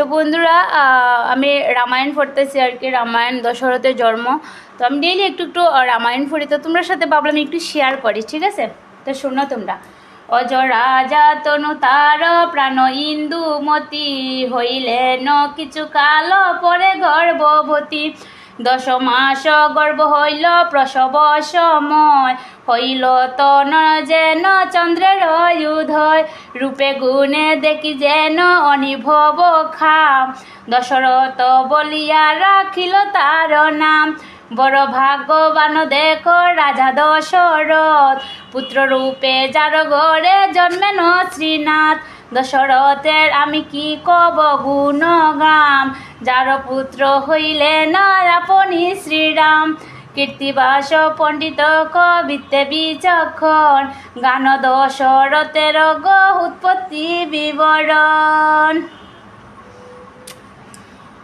তো বন্ধুরা আমি রামায়ণ পড়তেছি আর কি, রামায়ণ দশরথের জন্ম। তো আমি ডেইলি একটু একটু রামায়ণ পড়ি। তো তোমরা সাথে ভাবলাম একটু শেয়ার করি, ঠিক আছে? তো শোনো তোমরা। অজ রাজা তনু তার প্রাণ ইন্দুমতি, হইলেন কিছু কাল পরে গর্ভবতী। দশ মাস গর্ভ হইল, প্রসব সময়। হইল তন যেন চন্দ্রের উদয় রূপে গুণে দেখি যেন অনিভব খাম। দশরথ বলিয়া রাখিল তার নাম, বড় ভাগ্যবান দেখো রাজা দশরথ। পুত্র রূপে যার ঘরে জন্মেন শ্রীনাথ, দশরথের আমি কি কব গুণগাম? যার পুত্র হইলেন আপনি শ্রীরাম? কীর্তিবাস পণ্ডিত কবিতে বিচক্ষণ, গান দশরথের গ উৎপত্তি বিবরণ।